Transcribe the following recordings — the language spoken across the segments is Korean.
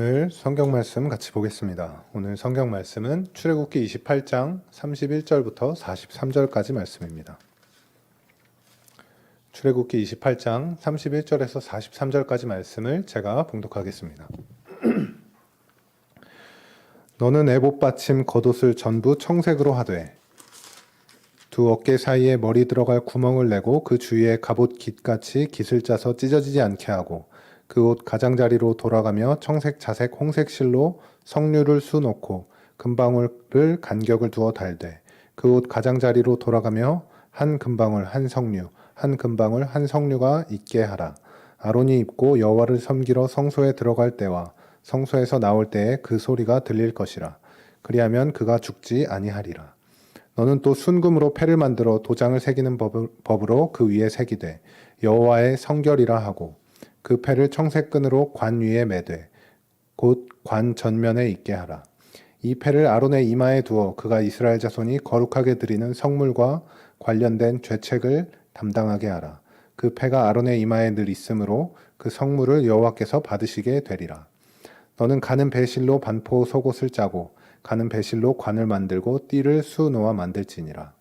오늘 성경 말씀 같이 보겠습니다. 오늘 성경 말씀은 출애굽기 28장 31절부터 43절까지 말씀입니다. 출애굽기 28장 31절에서 43절까지 말씀을 제가 봉독하겠습니다. 너는 애봇 받침 겉옷을 전부 청색으로 하되 두 어깨 사이에 머리 들어갈 구멍을 내고 그 주위에 갑옷 깃같이 깃을 짜서 찢어지지 않게 하고 그옷 가장자리로 돌아가며 청색, 자색, 홍색 실로 석류를 수놓고 금방울을 간격을 두어 달되 그옷 가장자리로 돌아가며 한 금방울 한 석류 한 금방울 한 석류가 있게 하라. 아론이 입고 여호와를 섬기러 성소에 들어갈 때와 성소에서 나올 때에 그 소리가 들릴 것이라. 그리하면 그가 죽지 아니하리라. 너는 또 순금으로 패를 만들어 도장을 새기는 법으로 그 위에 새기되 여호와의 성결이라 하고 그 패를 청색 끈으로 관 위에 매되 곧 관 전면에 있게 하라. 이 패를 아론의 이마에 두어 그가 이스라엘 자손이 거룩하게 드리는 성물과 관련된 죄책을 담당하게 하라. 그 패가 아론의 이마에 늘 있으므로 그 성물을 여호와께서 받으시게 되리라. 너는 가는 배실로 반포 속옷을 짜고 가는 배실로 관을 만들고 띠를 수놓아 만들지니라.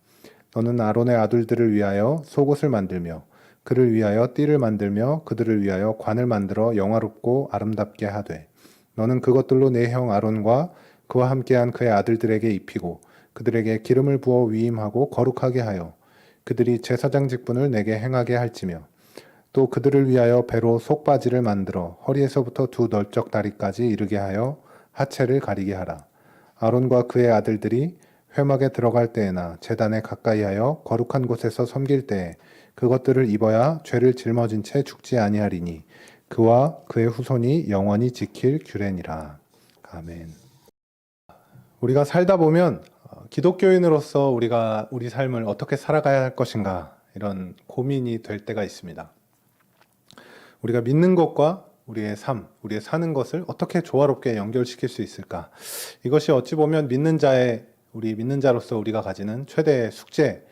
너는 아론의 아들들을 위하여 속옷을 만들며 그를 위하여 띠를 만들며 그들을 위하여 관을 만들어 영화롭고 아름답게 하되 너는 그것들로 내 형 아론과 그와 함께한 그의 아들들에게 입히고 그들에게 기름을 부어 위임하고 거룩하게 하여 그들이 제사장 직분을 내게 행하게 할지며 또 그들을 위하여 배로 속바지를 만들어 허리에서부터 두 널쩍 다리까지 이르게 하여 하체를 가리게 하라. 아론과 그의 아들들이 회막에 들어갈 때에나 제단에 가까이 하여 거룩한 곳에서 섬길 때에 그것들을 입어야 죄를 짊어진 채 죽지 아니하리니 그와 그의 후손이 영원히 지킬 규례니라. 아멘. 우리가 살다 보면 어, 기독교인으로서 우리가 우리 삶을 어떻게 살아가야 할 것인가 이런 고민이 될 때가 있습니다. 우리가 믿는 것과 우리의 삶, 우리의 사는 것을 어떻게 조화롭게 연결시킬 수 있을까? 이것이 어찌 보면 믿는 자의 우리 믿는 자로서 우리가 가지는 최대의 숙제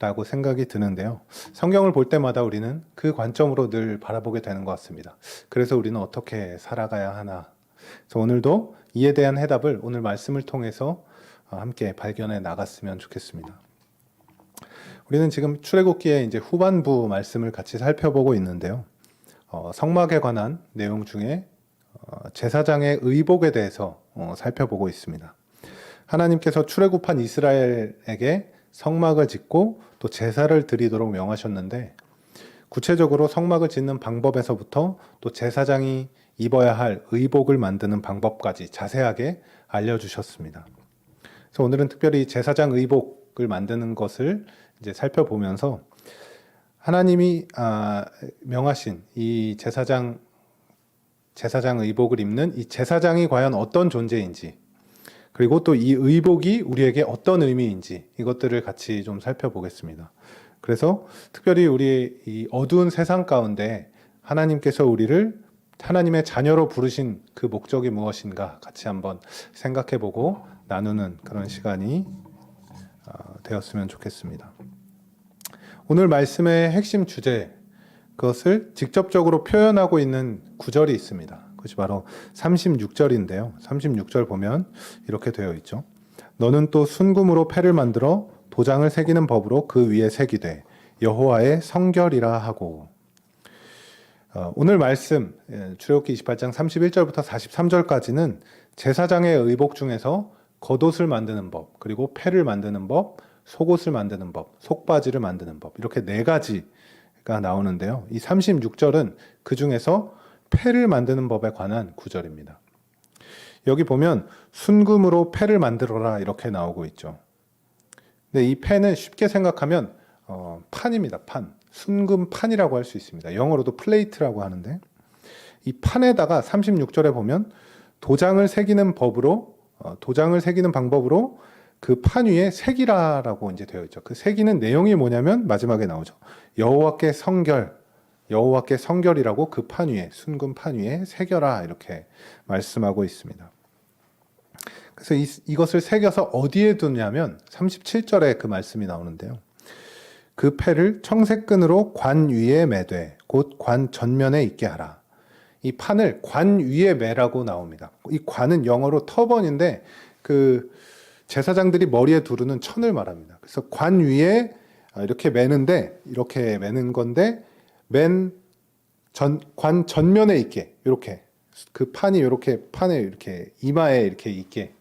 라고 생각이 드는데요. 성경을 볼 때마다 우리는 그 관점으로 늘 바라보게 되는 것 같습니다. 그래서 우리는 어떻게 살아가야 하나? 그래서 오늘도 이에 대한 해답을 오늘 말씀을 통해서 어, 함께 발견해 나갔으면 좋겠습니다. 우리는 지금 출애굽기의 이제 후반부 말씀을 같이 살펴보고 있는데요. 어, 성막에 관한 내용 중에 어, 제사장의 의복에 대해서 어, 살펴보고 있습니다. 하나님께서 출애굽한 이스라엘에게 성막을 짓고 또 제사를 드리도록 명하셨는데 구체적으로 성막을 짓는 방법에서부터 또 제사장이 입어야 할 의복을 만드는 방법까지 자세하게 알려주셨습니다. 그래서 오늘은 특별히 제사장 의복을 만드는 것을 이제 살펴보면서 하나님이 아, 명하신 이 제사장 제사장 의복을 입는 이 제사장이 과연 어떤 존재인지 그리고 또 이 의복이 우리에게 어떤 의미인지 이것들을 같이 좀 살펴보겠습니다. 그래서 특별히 우리 이 어두운 세상 가운데 하나님께서 우리를 하나님의 자녀로 부르신 그 목적이 무엇인가 같이 한번 생각해 보고 나누는 그런 시간이 어, 되었으면 좋겠습니다. 오늘 말씀의 핵심 주제 그것을 직접적으로 표현하고 있는 구절이 있습니다. 그것이 바로 36절인데요. 36절 보면 이렇게 되어 있죠. 너는 또 순금으로 패를 만들어 도장을 새기는 법으로 그 위에 새기되 여호와의 성결이라 하고 어, 오늘 말씀 예, 출애굽기 28장 31절부터 43절까지는 제사장의 의복 중에서 겉옷을 만드는 법, 그리고 패를 만드는 법, 속옷을 만드는 법, 속바지를 만드는 법 이렇게 네 가지가 나오는데요. 이 36절은 그 중에서 패를 만드는 법에 관한 구절입니다. 여기 보면 순금으로 패를 만들어라 이렇게 나오고 있죠. 근데 이 패는 쉽게 생각하면 어, 판입니다. 판. 순금 판이라고 할 수 있습니다. 영어로도 플레이트라고 하는데 이 판에다가 36절에 보면 도장을 새기는 법으로 어, 도장을 새기는 방법으로 그 판 위에 새기라라고 이제 되어 있죠. 그 새기는 내용이 뭐냐면 마지막에 나오죠. 여호와께 성결 여호와께 성결이라고 그 판 위에 순금 판 위에 새겨라 이렇게 말씀하고 있습니다. 그래서 이, 이것을 새겨서 어디에 두냐면 37절에 그 말씀이 나오는데요. 그 패를 청색끈으로 관 위에 매되 곧 관 전면에 있게 하라. 이 판을 관 위에 매라고 나옵니다. 이 관은 영어로 터번인데 그 제사장들이 머리에 두르는 천을 말합니다. 그래서 관 위에 아, 이렇게 매는데 이렇게 매는 건데 맨 전, 관 전면에 있게 이렇게 그 판이 이렇게 판에 이렇게 이마에 이렇게 있게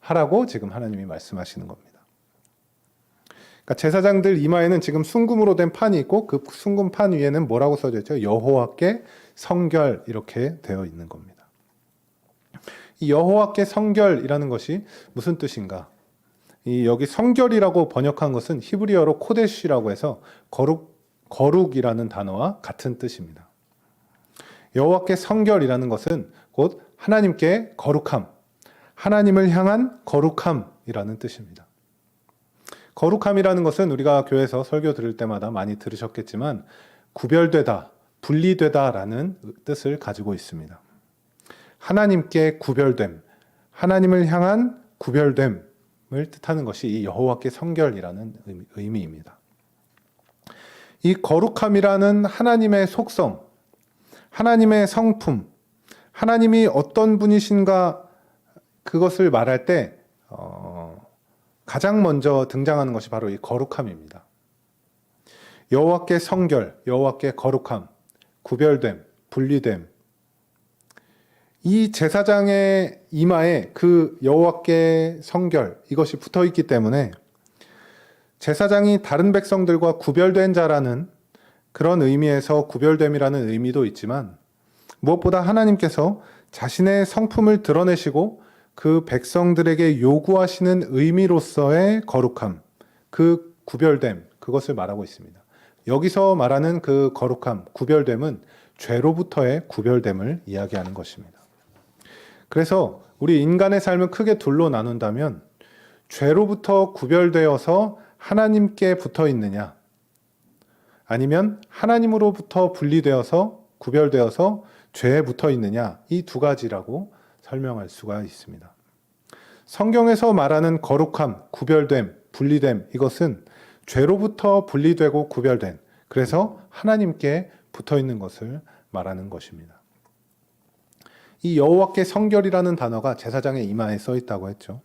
하라고 지금 하나님이 말씀하시는 겁니다. 그러니까 제사장들 이마에는 지금 순금으로 된 판이 있고 그 순금 판 위에는 뭐라고 써져 있죠? 여호와께 성결 이렇게 되어 있는 겁니다. 이 여호와께 성결이라는 것이 무슨 뜻인가? 이 여기 성결이라고 번역한 것은 히브리어로 코데시라고 해서 거룩 거룩이라는 단어와 같은 뜻입니다. 여호와께 성결이라는 것은 곧 하나님께 거룩함, 하나님을 향한 거룩함이라는 뜻입니다. 거룩함이라는 것은 우리가 교회에서 설교 들을 때마다 많이 들으셨겠지만 구별되다, 분리되다라는 뜻을 가지고 있습니다. 하나님께 구별됨, 하나님을 향한 구별됨을 뜻하는 것이 이 여호와께 성결이라는 의미- 의미입니다. 이 거룩함이라는 하나님의 속성, 하나님의 성품, 하나님이 어떤 분이신가 그것을 말할 때 어, 가장 먼저 등장하는 것이 바로 이 거룩함입니다. 여호와께 성결, 여호와께 거룩함, 구별됨, 분리됨. 이 제사장의 이마에 그 여호와께 성결 이것이 붙어 있기 때문에 제사장이 다른 백성들과 구별된 자라는 그런 의미에서 구별됨이라는 의미도 있지만 무엇보다 하나님께서 자신의 성품을 드러내시고 그 백성들에게 요구하시는 의미로서의 거룩함, 그 구별됨, 그것을 말하고 있습니다. 여기서 말하는 그 거룩함, 구별됨은 죄로부터의 구별됨을 이야기하는 것입니다. 그래서 우리 인간의 삶을 크게 둘로 나눈다면 죄로부터 구별되어서 하나님께 붙어 있느냐, 아니면 하나님으로부터 분리되어서 구별되어서 죄에 붙어 있느냐, 이 두 가지라고 설명할 수가 있습니다. 성경에서 말하는 거룩함, 구별됨, 분리됨, 이것은 죄로부터 분리되고 구별된, 그래서 하나님께 붙어 있는 것을 말하는 것입니다. 이 여호와께 성결이라는 단어가 제사장의 이마에 써 있다고 했죠.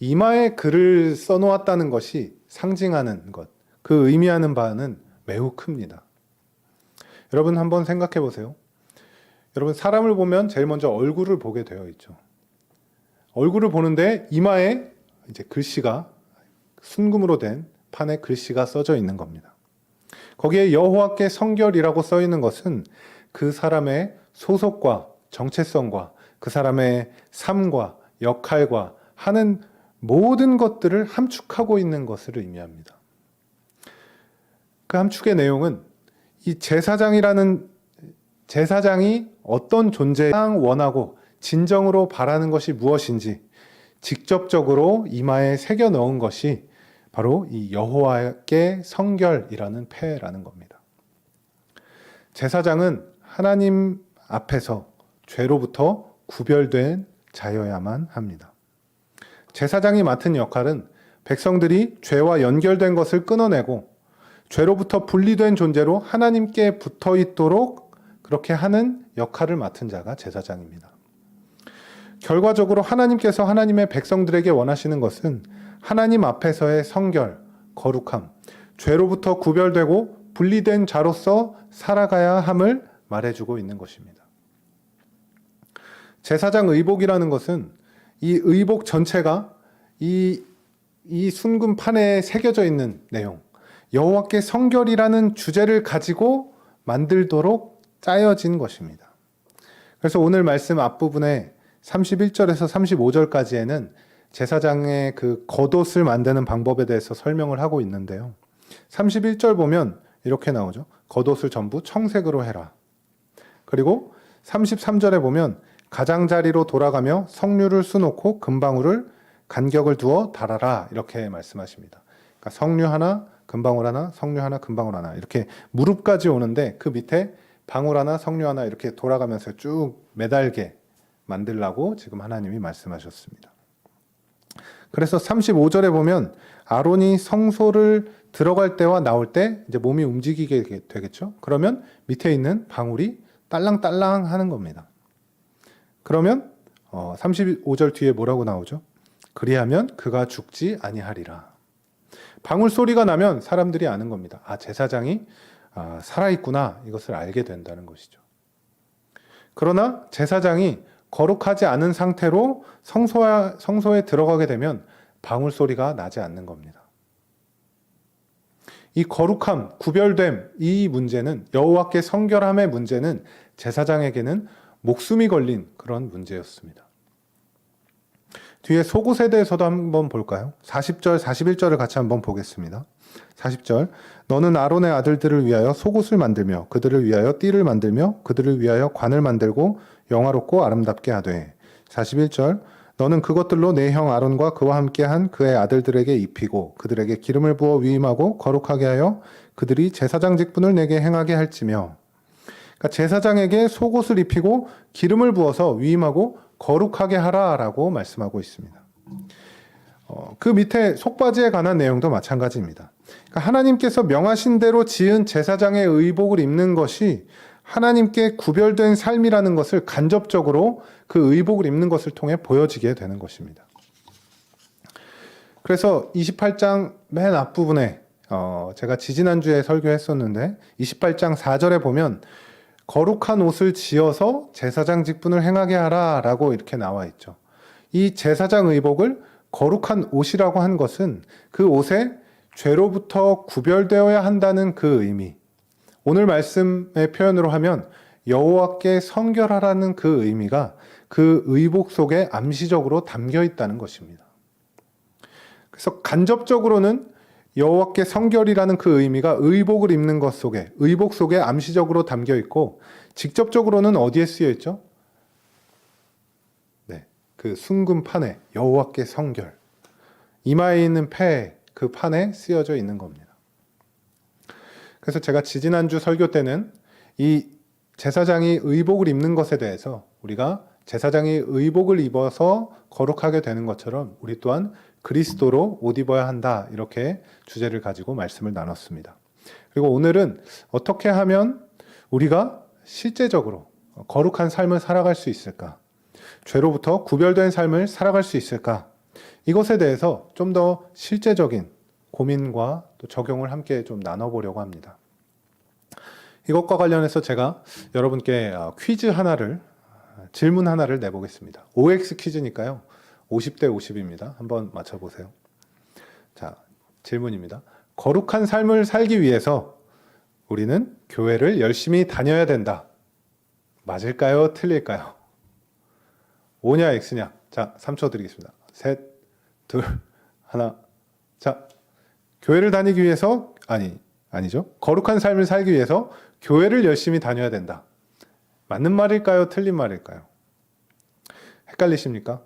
이마에 글을 써 놓았다는 것이 상징하는 것, 그 의미하는 바는 매우 큽니다. 여러분 한번 생각해 보세요. 여러분 사람을 보면 제일 먼저 얼굴을 보게 되어 있죠. 얼굴을 보는데 이마에 이제 글씨가 순금으로 된 판에 글씨가 써져 있는 겁니다. 거기에 여호와께 성결이라고 써 있는 것은 그 사람의 소속과 정체성과 그 사람의 삶과 역할과 하는 모든 것들을 함축하고 있는 것을 의미합니다. 그 함축의 내용은 이 제사장이라는 제사장이 어떤 존재랑 원하고 진정으로 바라는 것이 무엇인지 직접적으로 이마에 새겨 넣은 것이 바로 이 여호와께 성결이라는 패라는 겁니다. 제사장은 하나님 앞에서 죄로부터 구별된 자여야만 합니다. 제사장이 맡은 역할은 백성들이 죄와 연결된 것을 끊어내고 죄로부터 분리된 존재로 하나님께 붙어 있도록 그렇게 하는 역할을 맡은 자가 제사장입니다. 결과적으로 하나님께서 하나님의 백성들에게 원하시는 것은 하나님 앞에서의 성결, 거룩함, 죄로부터 구별되고 분리된 자로서 살아가야 함을 말해주고 있는 것입니다. 제사장 의복이라는 것은 이 의복 전체가 이, 이 순금 판에 새겨져 있는 내용, 여호와께 성결이라는 주제를 가지고 만들도록 짜여진 것입니다. 그래서 오늘 말씀 앞부분에 31절에서 35절까지에는 제사장의 그 겉옷을 만드는 방법에 대해서 설명을 하고 있는데요. 31절 보면 이렇게 나오죠. 겉옷을 전부 청색으로 해라. 그리고 33절에 보면 가장자리로 돌아가며 석류를 수놓고 금방울을 간격을 두어 달아라 이렇게 말씀하십니다. 그러니까 석류 하나, 금방울 하나, 석류 하나, 금방울 하나 이렇게 무릎까지 오는데 그 밑에 방울 하나, 석류 하나 이렇게 돌아가면서 쭉 매달게 만들라고 지금 하나님이 말씀하셨습니다. 그래서 35절에 보면 아론이 성소를 들어갈 때와 나올 때 이제 몸이 움직이게 되겠죠. 그러면 밑에 있는 방울이 딸랑딸랑 하는 겁니다. 그러면 어, 35절 뒤에 뭐라고 나오죠? 그리하면 그가 죽지 아니하리라. 방울 소리가 나면 사람들이 아는 겁니다. 아, 제사장이 아, 살아있구나. 이것을 알게 된다는 것이죠. 그러나 제사장이 거룩하지 않은 상태로 성소에, 성소에 들어가게 되면 방울 소리가 나지 않는 겁니다. 이 거룩함, 구별됨, 이 문제는 여호와께 성결함의 문제는 제사장에게는 목숨이 걸린 그런 문제였습니다. 뒤에 속옷에 대해서도 한번 볼까요? 40절, 41절을 같이 한번 보겠습니다. 40절. 너는 아론의 아들들을 위하여 속옷을 만들며 그들을 위하여 띠를 만들며 그들을 위하여 관을 만들고 영화롭고 아름답게 하되. 41절. 너는 그것들로 내 형 아론과 그와 함께한 그의 아들들에게 입히고 그들에게 기름을 부어 위임하고 거룩하게 하여 그들이 제사장 직분을 내게 행하게 할지며. 그러니까 제사장에게 속옷을 입히고 기름을 부어서 위임하고 거룩하게 하라라고 말씀하고 있습니다. 어, 그 밑에 속바지에 관한 내용도 마찬가지입니다. 그러니까 하나님께서 명하신 대로 지은 제사장의 의복을 입는 것이 하나님께 구별된 삶이라는 것을 간접적으로 그 의복을 입는 것을 통해 보여지게 되는 것입니다. 그래서 28장 맨 앞부분에 어, 제가 지지난주에 설교했었는데 28장 4절에 보면 거룩한 옷을 지어서 제사장 직분을 행하게 하라라고 이렇게 나와 있죠. 이 제사장 의복을 거룩한 옷이라고 한 것은 그 옷에 죄로부터 구별되어야 한다는 그 의미. 오늘 말씀의 표현으로 하면 여호와께 성결하라는 그 의미가 그 의복 속에 암시적으로 담겨 있다는 것입니다. 그래서 간접적으로는 여호와께 성결이라는 그 의미가 의복을 입는 것 속에 의복 속에 암시적으로 담겨 있고 직접적으로는 어디에 쓰여 있죠? 네, 그 순금 판에 여호와께 성결 이마에 있는 패 그 판에 쓰여져 있는 겁니다. 그래서 제가 지지난주 설교 때는 이 제사장이 의복을 입는 것에 대해서 우리가 제사장이 의복을 입어서 거룩하게 되는 것처럼 우리 또한 그리스도로 옷 입어야 한다. 이렇게 주제를 가지고 말씀을 나눴습니다. 그리고 오늘은 어떻게 하면 우리가 실제적으로 거룩한 삶을 살아갈 수 있을까? 죄로부터 구별된 삶을 살아갈 수 있을까? 이것에 대해서 좀 더 실제적인 고민과 또 적용을 함께 좀 나눠보려고 합니다. 이것과 관련해서 제가 여러분께 어, 퀴즈 하나를, 질문 하나를 내보겠습니다. OX 퀴즈니까요. 50대 50입니다. 한번 맞춰보세요. 자, 질문입니다. 거룩한 삶을 살기 위해서 우리는 교회를 열심히 다녀야 된다. 맞을까요? 틀릴까요? O냐 X냐? 자, 3초 드리겠습니다. 셋, 둘, 하나. 자, 교회를 다니기 위해서, 아니, 아니죠. 거룩한 삶을 살기 위해서 교회를 열심히 다녀야 된다. 맞는 말일까요? 틀린 말일까요? 헷갈리십니까?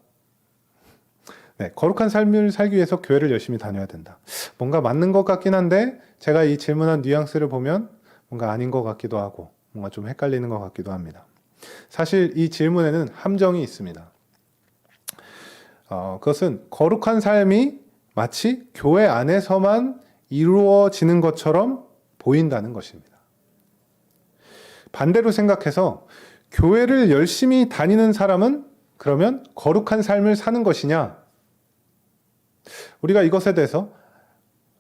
네, 거룩한 삶을 살기 위해서 교회를 열심히 다녀야 된다. 뭔가 맞는 것 같긴 한데 제가 이 질문한 뉘앙스를 보면 뭔가 아닌 것 같기도 하고 뭔가 좀 헷갈리는 것 같기도 합니다. 사실 이 질문에는 함정이 있습니다. 어, 그것은 거룩한 삶이 마치 교회 안에서만 이루어지는 것처럼 보인다는 것입니다. 반대로 생각해서 교회를 열심히 다니는 사람은 그러면 거룩한 삶을 사는 것이냐? 우리가 이것에 대해서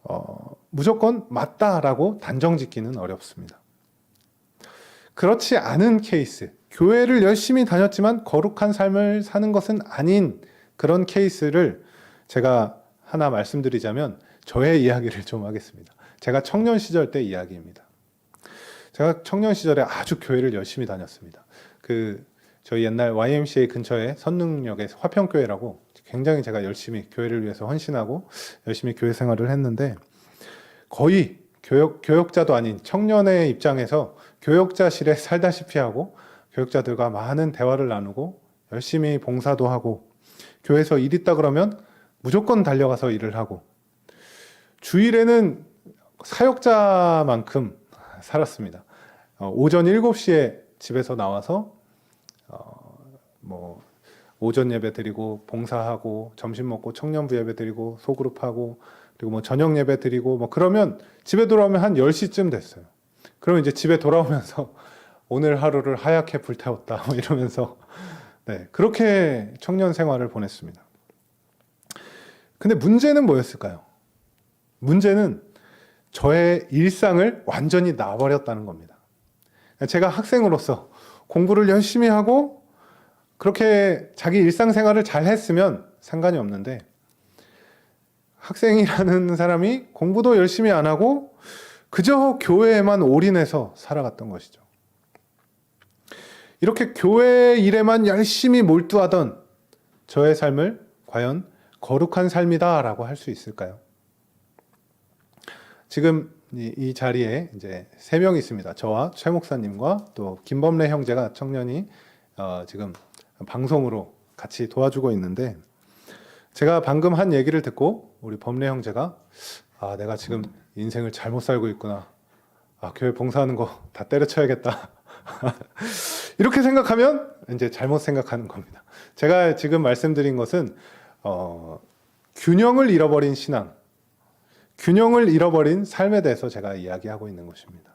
어, 무조건 맞다라고 단정 짓기는 어렵습니다. 그렇지 않은 케이스, 교회를 열심히 다녔지만 거룩한 삶을 사는 것은 아닌 그런 케이스를 제가 하나 말씀드리자면 저의 이야기를 좀 하겠습니다. 제가 청년 시절 때 이야기입니다. 제가 청년 시절에 아주 교회를 열심히 다녔습니다. 그 저희 옛날 YMCA 근처에 선릉역에 화평교회라고 굉장히 제가 열심히 교회를 위해서 헌신하고 열심히 교회 생활을 했는데 거의 교역, 교역자도 아닌 청년의 입장에서 교역자실에 살다시피 하고 교역자들과 많은 대화를 나누고 열심히 봉사도 하고 교회에서 일 있다 그러면 무조건 달려가서 일을 하고 주일에는 사역자만큼 살았습니다. 어, 오전 7시에 집에서 나와서 어, 뭐 오전 예배 드리고 봉사하고 점심 먹고 청년부 예배 드리고 소그룹 하고 그리고 뭐 저녁 예배 드리고 뭐 그러면 집에 돌아오면 한 10시쯤 됐어요. 그러면 이제 집에 돌아오면서 오늘 하루를 하얗게 불태웠다 뭐 이러면서 네, 그렇게 청년 생활을 보냈습니다. 근데 문제는 뭐였을까요? 문제는 저의 일상을 완전히 놔버렸다는 겁니다. 제가 학생으로서 공부를 열심히 하고 그렇게 자기 일상생활을 잘 했으면 상관이 없는데 학생이라는 사람이 공부도 열심히 안 하고 그저 교회에만 올인해서 살아갔던 것이죠. 이렇게 교회 일에만 열심히 몰두하던 저의 삶을 과연 거룩한 삶이다라고 할 수 있을까요? 지금 이, 이 자리에 이제 세 명 있습니다. 저와 최 목사님과 또 김범래 형제가 청년이 어, 지금 방송으로 같이 도와주고 있는데 제가 방금 한 얘기를 듣고 우리 범래 형제가 아 내가 지금 인생을 잘못 살고 있구나. 아 교회 봉사하는 거 다 때려쳐야겠다. 이렇게 생각하면 이제 잘못 생각하는 겁니다. 제가 지금 말씀드린 것은 어, 균형을 잃어버린 신앙, 균형을 잃어버린 삶에 대해서 제가 이야기하고 있는 것입니다.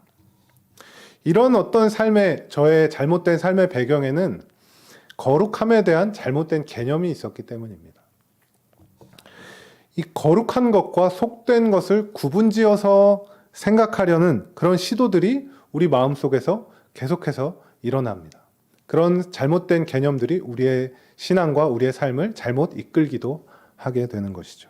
이런 어떤 삶의 저의 잘못된 삶의 배경에는 거룩함에 대한 잘못된 개념이 있었기 때문입니다. 이 거룩한 것과 속된 것을 구분지어서 생각하려는 그런 시도들이 우리 마음 속에서 계속해서 일어납니다. 그런 잘못된 개념들이 우리의 신앙과 우리의 삶을 잘못 이끌기도 하게 되는 것이죠.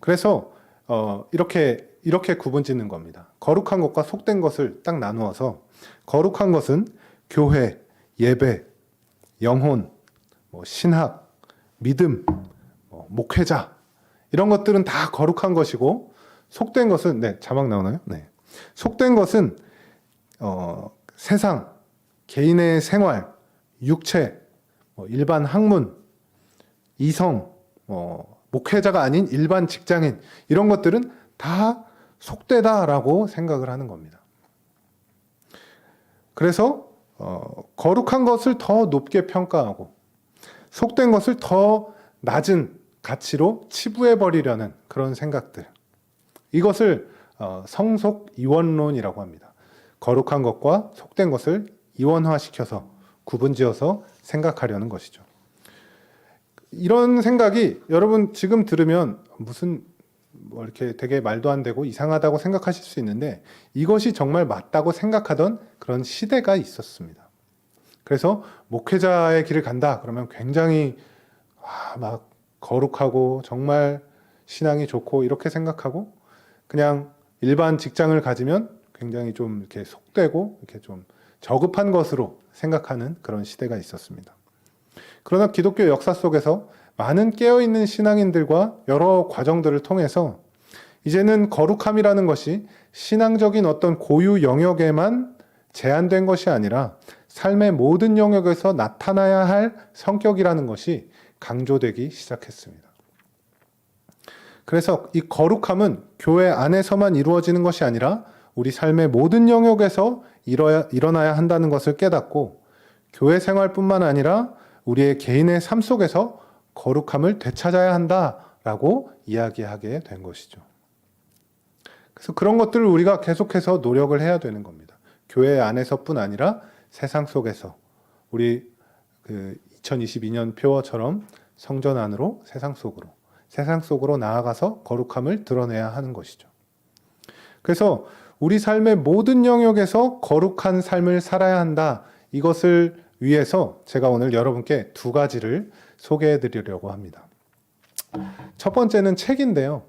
그래서 어, 이렇게 이렇게 구분짓는 겁니다. 거룩한 것과 속된 것을 딱 나누어서 거룩한 것은 교회, 예배, 영혼, 뭐 신학, 믿음, 뭐 목회자 이런 것들은 다 거룩한 것이고 속된 것은 네 자막 나오나요? 네 속된 것은 어, 세상, 개인의 생활, 육체, 뭐 일반 학문, 이성, 뭐 목회자가 아닌 일반 직장인 이런 것들은 다 속되다라고 생각을 하는 겁니다. 그래서 어, 거룩한 것을 더 높게 평가하고 속된 것을 더 낮은 가치로 치부해 버리려는 그런 생각들. 이것을 어, 성속 이원론이라고 합니다. 거룩한 것과 속된 것을 이원화시켜서 구분지어서 생각하려는 것이죠. 이런 생각이 여러분 지금 들으면 무슨 뭐 이렇게 되게 말도 안 되고 이상하다고 생각하실 수 있는데 이것이 정말 맞다고 생각하던 그런 시대가 있었습니다. 그래서 목회자의 길을 간다 그러면 굉장히 와, 막 거룩하고 정말 신앙이 좋고 이렇게 생각하고 그냥 일반 직장을 가지면 굉장히 좀 이렇게 속되고 이렇게 좀 저급한 것으로 생각하는 그런 시대가 있었습니다. 그러나 기독교 역사 속에서 많은 깨어있는 신앙인들과 여러 과정들을 통해서 이제는 거룩함이라는 것이 신앙적인 어떤 고유 영역에만 제한된 것이 아니라 삶의 모든 영역에서 나타나야 할 성격이라는 것이 강조되기 시작했습니다. 그래서 이 거룩함은 교회 안에서만 이루어지는 것이 아니라 우리 삶의 모든 영역에서 일어나야 한다는 것을 깨닫고 교회 생활뿐만 아니라 우리의 개인의 삶 속에서 거룩함을 되찾아야 한다라고 이야기하게 된 것이죠. 그래서 그런 것들을 우리가 계속해서 노력을 해야 되는 겁니다. 교회 안에서뿐 아니라 세상 속에서 우리 그 2022년 표어처럼 성전 안으로 세상 속으로 세상 속으로 나아가서 거룩함을 드러내야 하는 것이죠. 그래서 우리 삶의 모든 영역에서 거룩한 삶을 살아야 한다. 이것을 위해서 제가 오늘 여러분께 두 가지를 소개해 드리려고 합니다. 첫 번째는 책인데요.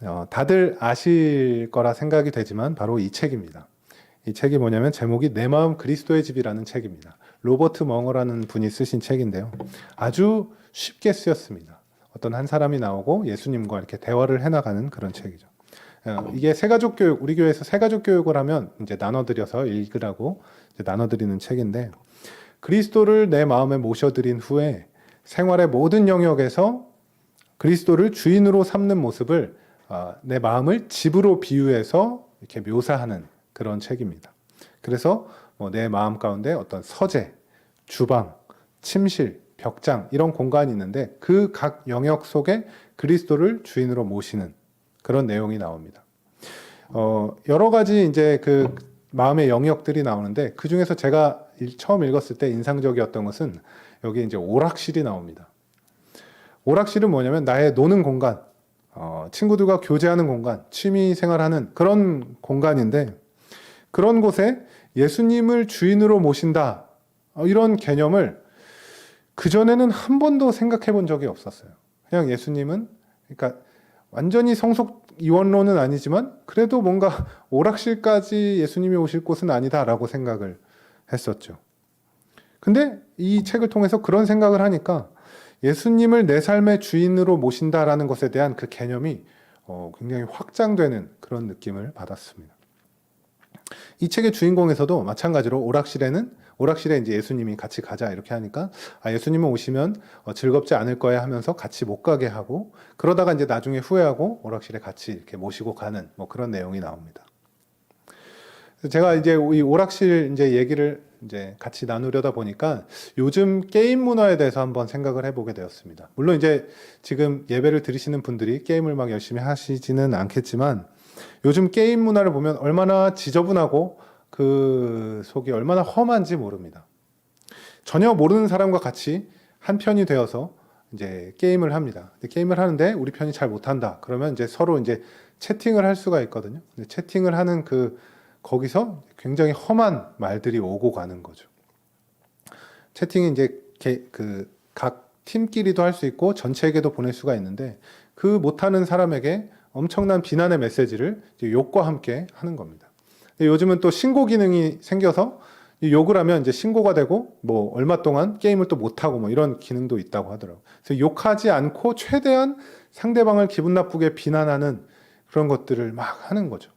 어, 다들 아실 거라 생각이 되지만 바로 이 책입니다. 이 책이 뭐냐면 제목이 내 마음 그리스도의 집이라는 책입니다. 로버트 멍어라는 분이 쓰신 책인데요. 아주 쉽게 쓰였습니다. 어떤 한 사람이 나오고 예수님과 이렇게 대화를 해나가는 그런 책이죠. 어, 이게 세가족 교육, 우리 교회에서 세가족 교육을 하면 이제 나눠드려서 읽으라고 나눠드리는 책인데 그리스도를 내 마음에 모셔드린 후에 생활의 모든 영역에서 그리스도를 주인으로 삼는 모습을 어, 내 마음을 집으로 비유해서 이렇게 묘사하는 그런 책입니다. 그래서 뭐내 마음 가운데 어떤 서재, 주방, 침실, 벽장 이런 공간이 있는데 그 각 영역 속에 그리스도를 주인으로 모시는 그런 내용이 나옵니다. 어, 여러 가지 이제 그 마음의 영역들이 나오는데 그 중에서 제가 일- 처음 읽었을 때 인상적이었던 것은 여기 이제 오락실이 나옵니다. 오락실은 뭐냐면 나의 노는 공간, 어, 친구들과 교제하는 공간, 취미 생활하는 그런 공간인데 그런 곳에 예수님을 주인으로 모신다 어, 이런 개념을 그 전에는 한 번도 생각해 본 적이 없었어요. 그냥 예수님은 그러니까 완전히 성속 이원론은 아니지만 그래도 뭔가 오락실까지 예수님이 오실 곳은 아니다라고 생각을 했었죠. 근데 이 책을 통해서 그런 생각을 하니까 예수님을 내 삶의 주인으로 모신다라는 것에 대한 그 개념이 어, 굉장히 확장되는 그런 느낌을 받았습니다. 이 책의 주인공에서도 마찬가지로 오락실에는 오락실에 이제 예수님이 같이 가자 이렇게 하니까 아 예수님은 오시면 어, 즐겁지 않을 거야 하면서 같이 못 가게 하고 그러다가 이제 나중에 후회하고 오락실에 같이 이렇게 모시고 가는 뭐 그런 내용이 나옵니다. 제가 이제 이 오락실 이제 얘기를 이제 같이 나누려다 보니까 요즘 게임 문화에 대해서 한번 생각을 해보게 되었습니다. 물론 이제 지금 예배를 드리시는 분들이 게임을 막 열심히 하시지는 않겠지만 요즘 게임 문화를 보면 얼마나 지저분하고 그 속이 얼마나 험한지 모릅니다. 전혀 모르는 사람과 같이 한 편이 되어서 이제 게임을 합니다. 게임을 하는데 우리 편이 잘 못한다. 그러면 이제 서로 이제 채팅을 할 수가 있거든요. 채팅을 하는 그 거기서 굉장히 험한 말들이 오고 가는 거죠. 채팅이 이제 그 각 팀끼리도 할 수 있고 전체에게도 보낼 수가 있는데 그 못하는 사람에게 엄청난 비난의 메시지를 욕과 함께 하는 겁니다. 요즘은 또 신고 기능이 생겨서 이 욕을 하면 이제 신고가 되고 뭐 얼마 동안 게임을 또 못하고 뭐 이런 기능도 있다고 하더라고요. 그래서 욕하지 않고 최대한 상대방을 기분 나쁘게 비난하는 그런 것들을 막 하는 거죠.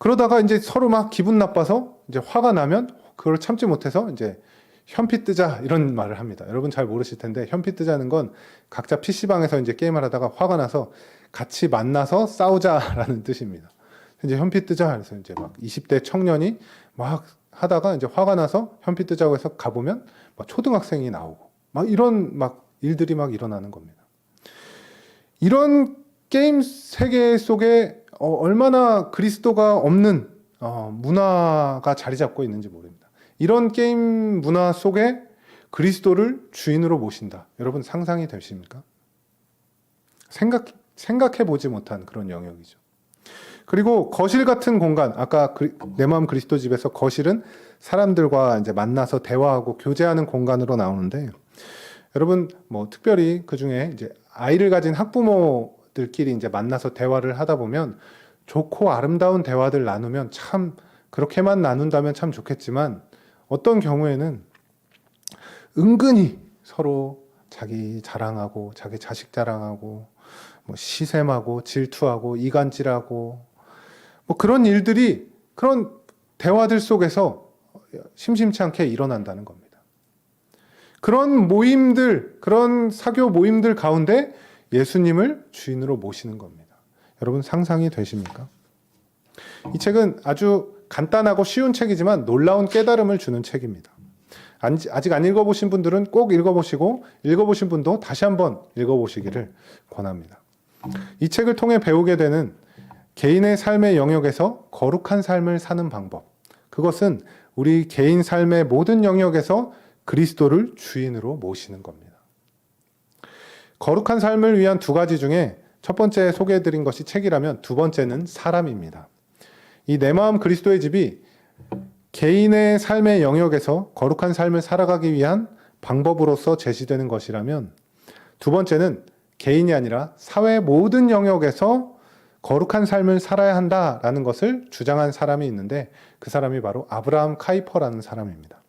그러다가 이제 서로 막 기분 나빠서 이제 화가 나면 그걸 참지 못해서 이제 현피 뜨자 이런 말을 합니다. 여러분 잘 모르실 텐데 현피 뜨자는 건 각자 PC방에서 이제 게임을 하다가 화가 나서 같이 만나서 싸우자라는 뜻입니다. 이제 현피 뜨자 그래서 이제 막 20대 청년이 막 하다가 이제 화가 나서 현피 뜨자고 해서 가보면 막 초등학생이 나오고 막 이런 막 일들이 막 일어나는 겁니다. 이런 게임 세계 속에 어, 얼마나 그리스도가 없는 어, 문화가 자리 잡고 있는지 모릅니다. 이런 게임 문화 속에 그리스도를 주인으로 모신다. 여러분 상상이 되십니까? 생각 생각해 보지 못한 그런 영역이죠. 그리고 거실 같은 공간, 아까 내 마음 그리스도 집에서 거실은 사람들과 이제 만나서 대화하고 교제하는 공간으로 나오는데 여러분 뭐 특별히 그 중에 이제 아이를 가진 학부모 들끼리 이제 만나서 대화를 하다 보면 좋고 아름다운 대화들 나누면 참 그렇게만 나눈다면 참 좋겠지만 어떤 경우에는 은근히 서로 자기 자랑하고 자기 자식 자랑하고 뭐 시샘하고 질투하고 이간질하고 뭐 그런 일들이 그런 대화들 속에서 심심치 않게 일어난다는 겁니다. 그런 모임들, 그런 사교 모임들 가운데 예수님을 주인으로 모시는 겁니다. 여러분 상상이 되십니까? 이 책은 아주 간단하고 쉬운 책이지만 놀라운 깨달음을 주는 책입니다. 아직 안 읽어보신 분들은 꼭 읽어보시고 읽어보신 분도 다시 한번 읽어보시기를 권합니다. 이 책을 통해 배우게 되는 개인의 삶의 영역에서 거룩한 삶을 사는 방법. 그것은 우리 개인 삶의 모든 영역에서 그리스도를 주인으로 모시는 겁니다. 거룩한 삶을 위한 두 가지 중에 첫 번째 소개해드린 것이 책이라면 두 번째는 사람입니다. 이 내 마음 그리스도의 집이 개인의 삶의 영역에서 거룩한 삶을 살아가기 위한 방법으로서 제시되는 것이라면 두 번째는 개인이 아니라 사회 모든 영역에서 거룩한 삶을 살아야 한다라는 것을 주장한 사람이 있는데 그 사람이 바로 아브라함 카이퍼라는 사람입니다.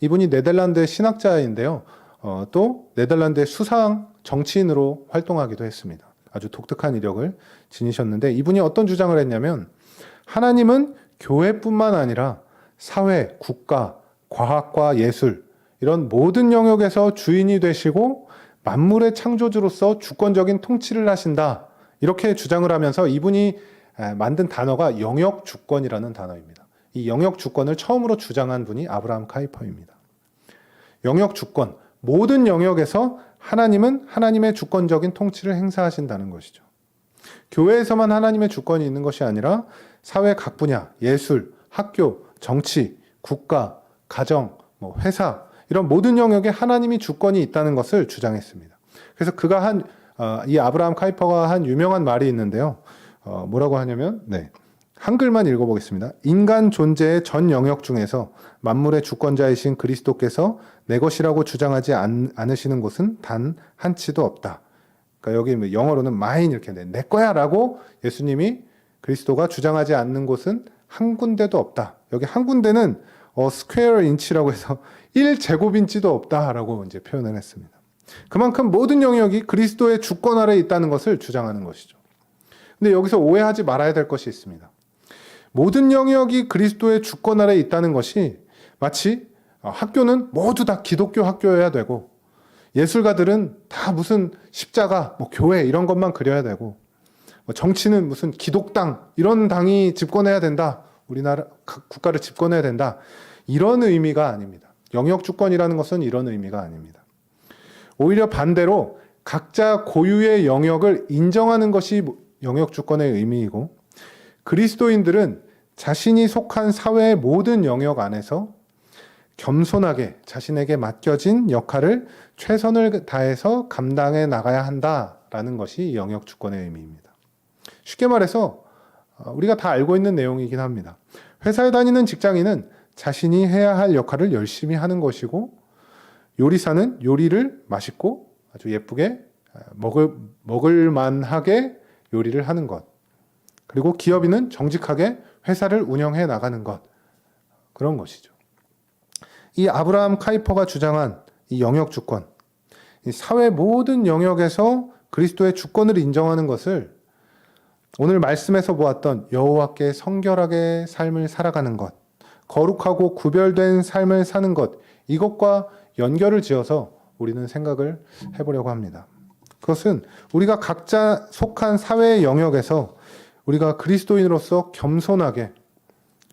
이분이 네덜란드 신학자인데요. 어, 또 네덜란드 수상 정치인으로 활동하기도 했습니다. 아주 독특한 이력을 지니셨는데 이분이 어떤 주장을 했냐면 하나님은 교회뿐만 아니라 사회, 국가, 과학과 예술 이런 모든 영역에서 주인이 되시고 만물의 창조주로서 주권적인 통치를 하신다. 이렇게 주장을 하면서 이분이 만든 단어가 영역 주권이라는 단어입니다. 이 영역 주권을 처음으로 주장한 분이 아브라함 카이퍼입니다. 영역 주권, 모든 영역에서 하나님은 하나님의 주권적인 통치를 행사하신다는 것이죠. 교회에서만 하나님의 주권이 있는 것이 아니라 사회 각 분야, 예술, 학교, 정치, 국가, 가정, 뭐 회사 이런 모든 영역에 하나님이 주권이 있다는 것을 주장했습니다. 그래서 그가 한 이 아브라함 카이퍼가 한 유명한 말이 있는데요. 어, 뭐라고 하냐면 네. 한글만 읽어보겠습니다. 인간 존재의 전 영역 중에서 만물의 주권자이신 그리스도께서 내 것이라고 주장하지 않, 않으시는 곳은 단 한치도 없다. 그러니까 여기 뭐 영어로는 mine 이렇게 돼. 내 거야라고 예수님이 그리스도가 주장하지 않는 곳은 한 군데도 없다. 여기 한 군데는 어, 스퀘어 인치라고 해서 1제곱인치도 없다라고 이제 표현을 했습니다. 그만큼 모든 영역이 그리스도의 주권 아래에 있다는 것을 주장하는 것이죠. 근데 여기서 오해하지 말아야 될 것이 있습니다. 모든 영역이 그리스도의 주권 아래에 있다는 것이 마치 어, 학교는 모두 다 기독교 학교여야 되고 예술가들은 다 무슨 십자가, 뭐 교회 이런 것만 그려야 되고 뭐 정치는 무슨 기독당 이런 당이 집권해야 된다. 우리나라 각 국가를 집권해야 된다. 이런 의미가 아닙니다. 영역 주권이라는 것은 이런 의미가 아닙니다. 오히려 반대로 각자 고유의 영역을 인정하는 것이 영역 주권의 의미이고 그리스도인들은 자신이 속한 사회의 모든 영역 안에서 겸손하게 자신에게 맡겨진 역할을 최선을 다해서 감당해 나가야 한다라는 것이 영역 주권의 의미입니다. 쉽게 말해서 어, 우리가 다 알고 있는 내용이긴 합니다. 회사에 다니는 직장인은 자신이 해야 할 역할을 열심히 하는 것이고 요리사는 요리를 맛있고 아주 예쁘게 어, 먹을 먹을 만하게 요리를 하는 것. 그리고 기업인은 정직하게 회사를 운영해 나가는 것. 그런 것이죠. 이 아브라함 카이퍼가 주장한 이 영역 주권, 이 사회 모든 영역에서 그리스도의 주권을 인정하는 것을 오늘 말씀에서 보았던 여호와께 성결하게 삶을 살아가는 것, 거룩하고 구별된 삶을 사는 것, 이것과 연결을 지어서 우리는 생각을 해보려고 합니다. 그것은 우리가 각자 속한 사회의 영역에서 우리가 그리스도인으로서 겸손하게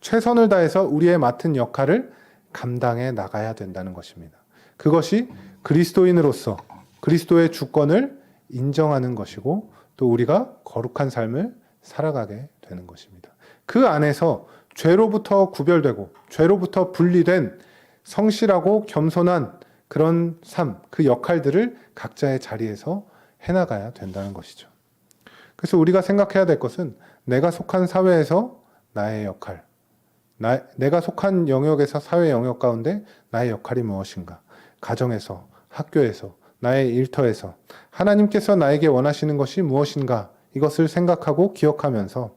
최선을 다해서 우리의 맡은 역할을 감당해 나가야 된다는 것입니다. 그것이 그리스도인으로서 그리스도의 주권을 인정하는 것이고 또 우리가 거룩한 삶을 살아가게 되는 것입니다. 그 안에서 죄로부터 구별되고 죄로부터 분리된 성실하고 겸손한 그런 삶, 그 역할들을 각자의 자리에서 해나가야 된다는 것이죠. 그래서 우리가 생각해야 될 것은 내가 속한 사회에서 나의 역할, 나, 내가 속한 영역에서 사회 영역 가운데 나의 역할이 무엇인가? 가정에서, 학교에서, 나의 일터에서 하나님께서 나에게 원하시는 것이 무엇인가? 이것을 생각하고 기억하면서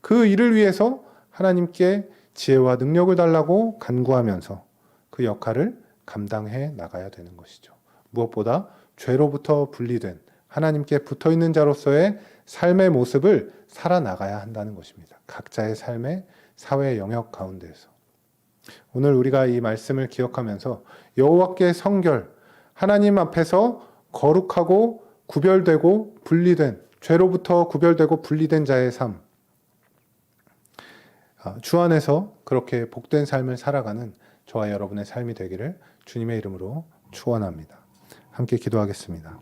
그 일을 위해서 하나님께 지혜와 능력을 달라고 간구하면서 그 역할을 감당해 나가야 되는 것이죠. 무엇보다 죄로부터 분리된 하나님께 붙어 있는 자로서의 삶의 모습을 살아나가야 한다는 것입니다. 각자의 삶의 사회 영역 가운데에서. 오늘 우리가 이 말씀을 기억하면서 여호와께 성결, 하나님 앞에서 거룩하고 구별되고 분리된 죄로부터 구별되고 분리된 자의 삶. 아, 주 안에서 그렇게 복된 삶을 살아가는 저와 여러분의 삶이 되기를 주님의 이름으로 축원합니다. 함께 기도하겠습니다.